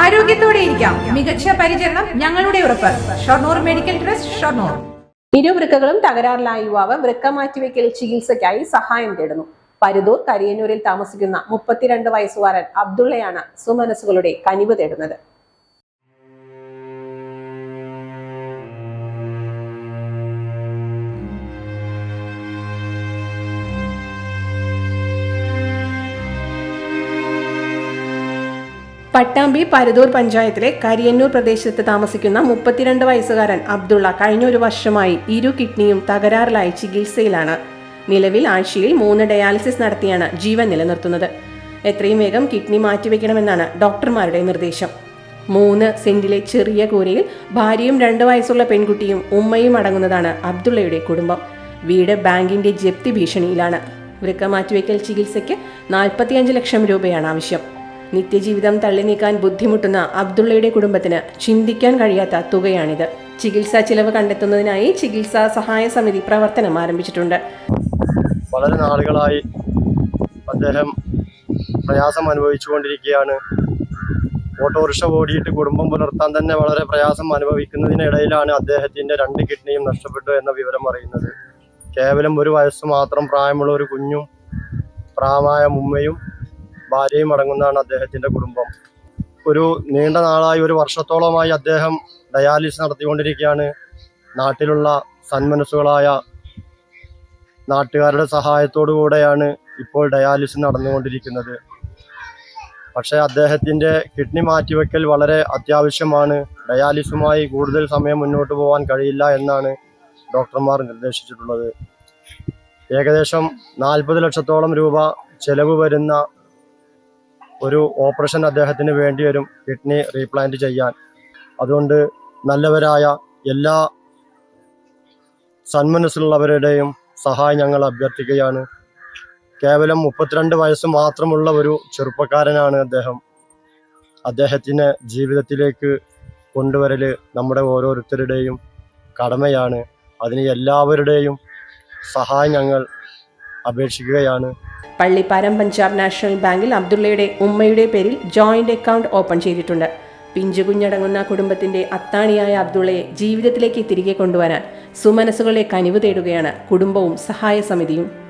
ആരോഗ്യത്തോടെ ഇരിക്കാം. മികച്ച പരിചരണം ഞങ്ങളുടെ ഉറപ്പ്. Shoranur medical trust Shoranur. ഇരുവൃക്കകളും തകരാറിലായ യുവാവ് വൃക്ക മാറ്റിവെക്കൽ ചികിത്സയ്ക്കായി സഹായം തേടുന്നു. പരുതൂർ കരിയന്നൂരിൽ താമസിക്കുന്ന മുപ്പത്തിരണ്ട് വയസ്സുകാരൻ അബ്ദുള്ളയാണ് സുമനസുകളുടെ കനിവ് തേടുന്നത്. പട്ടാമ്പി പരതൂർ പഞ്ചായത്തിലെ കരിയന്നൂർ പ്രദേശത്ത് താമസിക്കുന്ന മുപ്പത്തിരണ്ട് വയസ്സുകാരൻ അബ്ദുള്ള കഴിഞ്ഞ ഒരു വർഷമായി ഇരു കിഡ്നിയും തകരാറിലായി ചികിത്സയിലാണ്. നിലവിൽ ആഴ്ചയിൽ മൂന്ന് ഡയാലിസിസ് നടത്തിയാണ് ജീവൻ നിലനിർത്തുന്നത്. എത്രയും വേഗം കിഡ്നി മാറ്റിവെക്കണമെന്നാണ് ഡോക്ടർമാരുടെ നിർദ്ദേശം. മൂന്ന് സെന്റിലെ ചെറിയ കൂരയിൽ ഭാര്യയും രണ്ട് വയസ്സുള്ള പെൺകുട്ടിയും ഉമ്മയും അടങ്ങുന്നതാണ് അബ്ദുള്ളയുടെ കുടുംബം. വീട് ബാങ്കിന്റെ ജപ്തി ഭീഷണിയിലാണ്. വൃക്ക മാറ്റിവെക്കൽ ചികിത്സയ്ക്ക് നാൽപ്പത്തിയഞ്ച് ലക്ഷം രൂപയാണ് ആവശ്യം. നിത്യജീവിതം തള്ളി നീക്കാൻ ബുദ്ധിമുട്ടുന്ന അബ്ദുള്ളയുടെ കുടുംബത്തിന് ചിന്തിക്കാൻ കഴിയാത്ത തുകയാണിത്. ചികിത്സാ ചിലവ് കണ്ടെത്തുന്നതിനായി ചികിത്സാ സഹായ സമിതി പ്രവർത്തനം ആരംഭിച്ചിട്ടുണ്ട്. വളരെ നാളുകളായി അദ്ദേഹം പ്രയാസം അനുഭവിച്ചുകൊണ്ടിരിക്കുകയാണ്. ഓട്ടോറിക്ഷ ഓടിയിട്ട് കുടുംബം പുലർത്താൻ തന്നെ വളരെ പ്രയാസം അനുഭവിക്കുന്നതിനിടയിലാണ് അദ്ദേഹത്തിന്റെ രണ്ട് കിഡ്നിയും നഷ്ടപ്പെട്ടു എന്ന വിവരം അറിയുന്നത്. കേവലം ഒരു വയസ്സ് മാത്രം പ്രായമുള്ള ഒരു കുഞ്ഞും പ്രായമായ ഉമ്മയും ഭാര്യയും അടങ്ങുന്നതാണ് അദ്ദേഹത്തിന്റെ കുടുംബം. ഒരു നീണ്ട നാളായി ഒരു വർഷത്തോളമായി അദ്ദേഹം ഡയാലിസിസ് നടത്തിക്കൊണ്ടിരിക്കുകയാണ്. നാട്ടിലുള്ള സന്മനസ്സുകളായ നാട്ടുകാരുടെ സഹായത്തോടു കൂടെയാണ് ഇപ്പോൾ ഡയാലിസിസ് നടന്നുകൊണ്ടിരിക്കുന്നത്. പക്ഷേ അദ്ദേഹത്തിന്റെ കിഡ്നി മാറ്റിവെക്കൽ വളരെ അത്യാവശ്യമാണ്. ഡയാലിസുമായി കൂടുതൽ സമയം മുന്നോട്ട് പോകാൻ കഴിയില്ല എന്നാണ് ഡോക്ടർമാർ നിർദ്ദേശിച്ചിട്ടുള്ളത്. ഏകദേശം നാൽപ്പത് ലക്ഷത്തോളം രൂപ ചെലവ് വരുന്ന ഒരു ഓപ്പറേഷൻ അദ്ദേഹത്തിന് വേണ്ടി വരും കിഡ്നി റീപ്ലാന്റ് ചെയ്യാൻ. അതുകൊണ്ട് നല്ലവരായ എല്ലാ സന്മനസ്സുള്ളവരുടെയും സഹായം ഞങ്ങൾ അഭ്യർത്ഥിക്കുകയാണ്. കേവലം മുപ്പത്തിരണ്ട് വയസ്സ് മാത്രമുള്ള ഒരു ചെറുപ്പക്കാരനാണ് അദ്ദേഹം. അദ്ദേഹത്തിനെ ജീവിതത്തിലേക്ക് കൊണ്ടുവരൽ നമ്മുടെ ഓരോരുത്തരുടെയും കടമയാണ്. അതിന് എല്ലാവരുടെയും സഹായം ഞങ്ങൾ അപേക്ഷിക്കുകയാണ്. പള്ളിപ്പാരം പഞ്ചാബ് നാഷണൽ ബാങ്കിൽ അബ്ദുള്ളയുടെ ഉമ്മയുടെ പേരിൽ ജോയിന്റ് അക്കൗണ്ട് ഓപ്പൺ ചെയ്തിട്ടുണ്ട്. പിഞ്ചുകുഞ്ഞടങ്ങുന്ന കുടുംബത്തിന്റെ അത്താണിയായ അബ്ദുള്ളയെ ജീവിതത്തിലേക്ക് തിരികെ കൊണ്ടുവരാൻ സുമനസുകളെ കനിവ് തേടുകയാണ് കുടുംബവും സഹായ സമിതിയും.